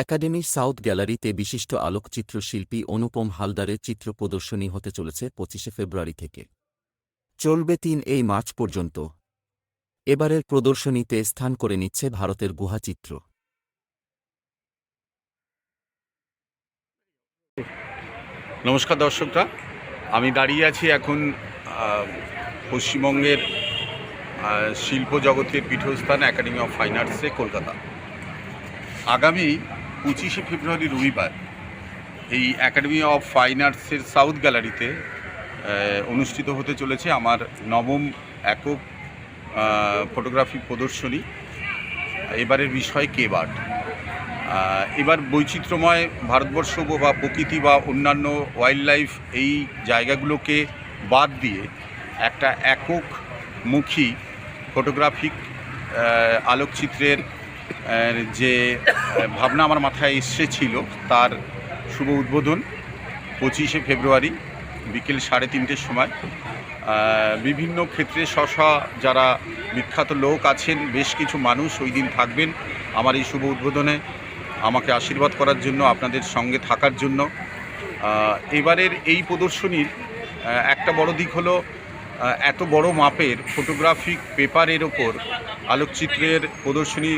Academy south গ্যালারিতে বিশিষ্ট আলোকচিত্র শিল্পী অনুপম হালদারের চিত্র প্রদর্শনী হতে চলেছে পঁচিশে ফেব্রুয়ারি থেকে। চলবে তিন এই মার্চ পর্যন্ত। এবারের প্রদর্শনীতে স্থান করে নিচ্ছে ভারতের গুহাচিত্র নমস্কার দর্শকরা, আমি দাঁড়িয়ে আছি এখন পশ্চিমবঙ্গের শিল্প জগতের পীঠস্থান একাডেমি অফ ফাইন আর্টসে কলকাতা। আগামী পঁচিশে ফেব্রুয়ারি রবিবার এই একাডেমি অফ ফাইন আর্টসের সাউথ গ্যালারিতে অনুষ্ঠিত হতে চলেছে আমার নবম একক ফটোগ্রাফি প্রদর্শনী। এবারের বিষয় কেব আর্ট এবার বৈচিত্র্যময় ভারতবর্ষ বা প্রকৃতি বা অন্যান্য ওয়াইল্ড লাইফ এই জায়গাগুলোকে বাদ দিয়ে একটা একক মুখী ফটোগ্রাফিক আলোকচিত্রের যে ভাবনা আমার মাথায় এসেছিল তার শুভ উদ্বোধন পঁচিশে ফেব্রুয়ারি বিকেল সাড়ে তিনটের সময়। বিভিন্ন ক্ষেত্রে স্ব যারা বিখ্যাত লোক আছেন, বেশ কিছু মানুষ ওই দিন থাকবেন আমার এই শুভ উদ্বোধনে। আমাকে আশীর্বাদ করার জন্য, আপনাদের সঙ্গে থাকার জন্য। এবারের এই প্রদর্শনীর একটা বড় দিক হলো এত বড় মাপের ফটোগ্রাফিক পেপারের ওপর আলোকচিত্রের প্রদর্শনী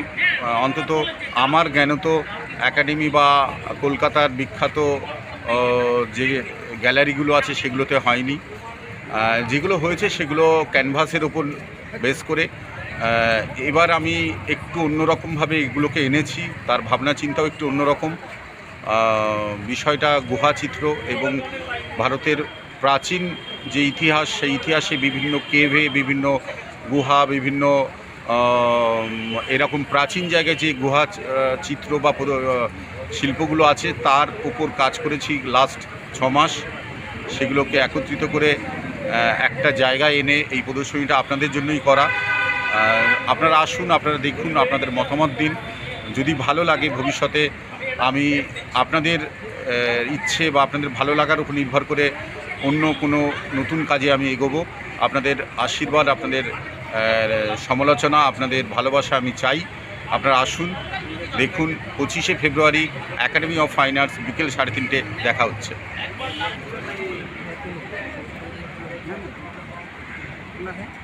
অন্তত আমার জ্ঞানত একাডেমি বা কলকাতার বিখ্যাত যে গ্যালারিগুলো আছে সেগুলোতে হয়নি। যেগুলো হয়েছে সেগুলো ক্যানভাসের ওপর বেস করে। এবার আমি একটু অন্যরকমভাবে এগুলোকে এনেছি, তার ভাবনা চিন্তাও একটু অন্যরকম। বিষয়টা গুহাচিত্র এবং ভারতের প্রাচীন যে ইতিহাস, সেই ইতিহাসে বিভিন্ন কেভে, বিভিন্ন গুহা, বিভিন্ন এরকম প্রাচীন জায়গায় যে গুহা চিত্র বা শিল্পগুলো আছে, তার উপর কাজ করেছি লাস্ট ছ মাস। সেগুলোকে একত্রিত করে একটা জায়গায় এনে এই প্রদর্শনীটা আপনাদের জন্যই করা। আপনারা আসুন, আপনারা দেখুন, আপনাদের মতামত দিন। যদি ভালো লাগে ভবিষ্যতে, আমি আপনাদের ইচ্ছে বা আপনাদের ভালো লাগার উপর নির্ভর করে অন্য কোনো নতুন কাজে আমি এগোবো। আপনাদের আশীর্বাদ, আপনাদের সমালোচনা, আপনাদের ভালোবাসা আমি চাই। আপনারা আসুন, দেখুন, পঁচিশে ফেব্রুয়ারি একাডেমি অফ ফাইন আর্টস বিকেল সাড়ে তিনটে দেখা হচ্ছে। है